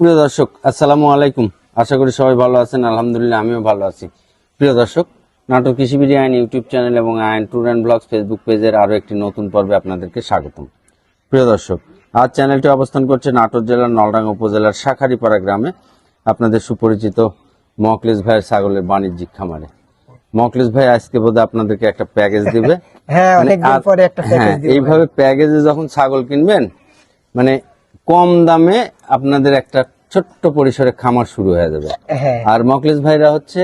প্রিয় দর্শক আসসালামু আলাইকুম। আশা করি সবাই ভালো আছেন আলহামদুলিল্লাহ আমিও ভালো আছি। প্রিয় দর্শক নাটক কৃষিবিড়ি আইন ইউটিউব চ্যানেল এবং আইন ট্যুর অ্যান্ড ব্লগস ফেসবুক পেজের আরও একটি নতুন পর্বে আপনাদেরকে স্বাগতম। প্রিয় দর্শক আজ চ্যানেলটি অবস্থান করছে নাটোর জেলার নলডাঙ্গা উপজেলার শাখারিপাড়া গ্রামে। আপনাদের সুপরিচিত মকলেশ ভাইয়ের ছাগলের বাণিজ্যিক খামারে। মকলেশ ভাই আজকে বোধহয় আপনাদেরকে একটা প্যাকেজ দিবে। হ্যাঁ মানে হ্যাঁ এইভাবে প্যাকেজে যখন ছাগল কিনবেন মানে কম দামে আপনাদের একটা ছোট্ট পরিসরে খামার শুরু হয়ে যাবে। হ্যাঁ। আর মকলেশ ভাইরা হচ্ছে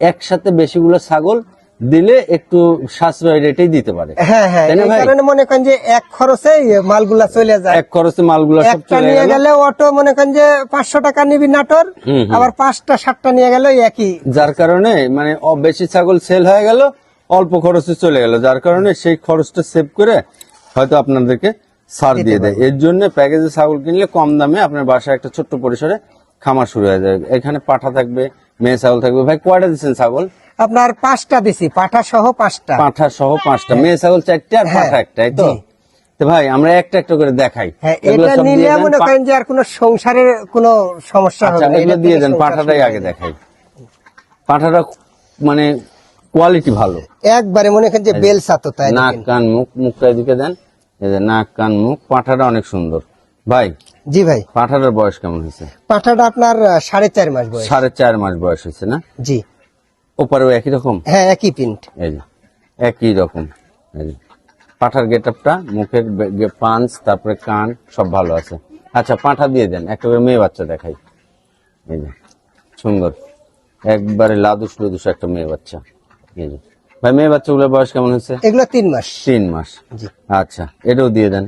একসাথে বেশিগুলো ছাগল দিলে একটু সাশ্রয় রেটেই দিতে পারে। হ্যাঁ হ্যাঁ? কারণে মনে করেন যে এক খরচেই মালগুলা চলে যায়। এক খরচে মালগুলো সব চলে নিয়ে গেলে। অটো মনে করেন যে পাঁচশো টাকা নিবি নাটোর। আবার পাঁচটা সাতটা নিয়ে গেল একই। যার কারণে মানে বেশি ছাগল সেল হয়ে গেল অল্প খরচে চলে গেল। যার কারণে সেই খরচটা সেভ করে হয়তো আপনাদেরকে ছাড় দিয়ে দেয়। এর জন্য প্যাকেজে ছাগল কিনলে কম দামে আপনার বাসায় একটা ছোট্ট পরিসরে খামার শুরু হয়ে যাবে। এখানে পাঠা থাকবে মেয়ে ছাগল থাকবে। ভাই কয়টা দিচ্ছেন ছাগল? আপনার পাঁচটা দিছি। পাঠা সহ পাঁচটা। পাঠা সহ পাঁচটা। মেয়ে ছাগল চারটে আর হ্যাঁ, পাঠা একটা তো? ভাই আমরা একটা একটা করে দেখাই। হ্যাঁ এটা নিলে মনে করেন যে আর কোনো সংসারের কোনো সমস্যা হবে আচ্ছা না এগুলো দিয়ে দেন। পাঠাটাই আগে দেখাই। পাঠাটা মানে কোয়ালিটি ভালো। একবারে মনে করেন যে বেল সাতো তাই নাক। কান মুখ মুখটা এদিকে দেন। এই যে নাক কান মুখ পাঠাটা অনেক সুন্দর। ভাই জি ভাই। পাঠাটার বয়স কেমন হয়েছে? পাঠাটা আপনার সাড়ে চার মাস বয়স। সাড়ে চার মাস বয়স হয়েছে না? জি। ওপারেও একই রকম? হ্যাঁ একই প্রিন্ট। এই যে একই রকম। এই যে পাঠার গেট আপটা মুখের পাঞ্চ তারপরে কান সব ভালো আছে। আচ্ছা পাঠা দিয়ে দেন একটা করে মেয়ে বাচ্চা দেখাই। এই যে সুন্দর। একবারে লাদুস লুদুস একটা মেয়ে বাচ্চা। এই যে ভাই মেয়ে বাচ্চাগুলোর বয়স কেমন হয়েছে এগুলো তিন মাস। তিন মাস। আচ্ছা এটাও দিয়ে দেন।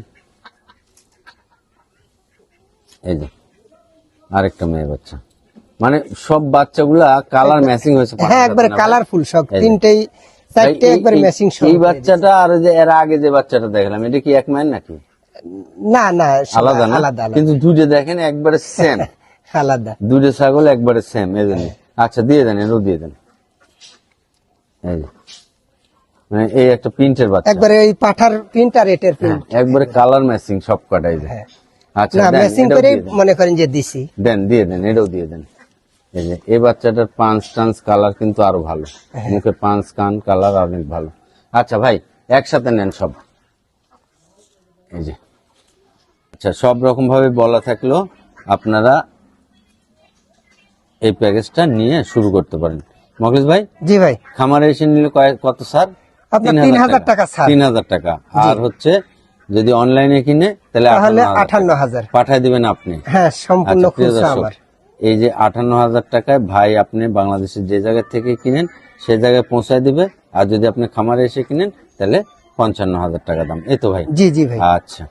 এই যে আরেকটা মেয়ে বাচ্চা। মানে সব বাচ্চাগুলা কালার ম্যাচিং হয়েছে হ্যাঁ একবারে কালারফুল সব তিনটেই চারটে একবারে ম্যাচিং সব। এই বাচ্চাটা আর যে এর আগে যে বাচ্চাটা দেখলাম এটা কি এক মায়ের নাকি? না না আলাদা না? আলাদা কিন্তু দুটো দেখেন একবারে সেম আলাদা। দুটো ছাগল একবারে সেম এই জন্য আচ্ছা দিয়ে দেন এরও দিয়ে দেন। এই যে। মানে এই একটা প্রিন্টের বাচ্চা। একবারে ওই পাঠার প্রিন্ট আর এটের প্রিন্ট হ্যাঁ, একবারে কালার ম্যাচিং সব কটাই যে। হ্যাঁ। আচ্ছা না ম্যাচিং করে। মনে করেন যে দিছি। দেন দিয়ে দেন এটাও দিয়ে দেন। এই যে এই বাচ্চাটার পাঁচ টান্স কালার কিন্তু আরও ভালো। হ্যাঁ। মুখে পাঁচ কান কালার অনেক ভালো। আচ্ছা ভাই একসাথে নেন সব। এই যে। আচ্ছা সব রকম ভাবে বলা থাকল আপনারা এই প্যাকেজটা নিয়ে শুরু করতে পারেন। মকলেশ ভাই? জি ভাই। খামারে এসে নিলে কত স্যার আপনার 3000 টাকা। ছাড়। তিন হাজার টাকা। আর হচ্ছে যদি অনলাইনে কিনে তাহলে তাহলে আঠান্ন হাজার পাঠায় দিবেন আপনি। হ্যাঁ সম্পূর্ণ আচ্ছা, আমার। এই যে আটান্ন হাজার টাকায় ভাই আপনি বাংলাদেশের যে জায়গা থেকে কিনেন সে জায়গায় পৌঁছায় দিবে। আর যদি আপনি খামারে এসে কিনেন তাহলে পঞ্চান্ন হাজার টাকা দাম। এই তো ভাই? জি জি ভাই। আচ্ছা।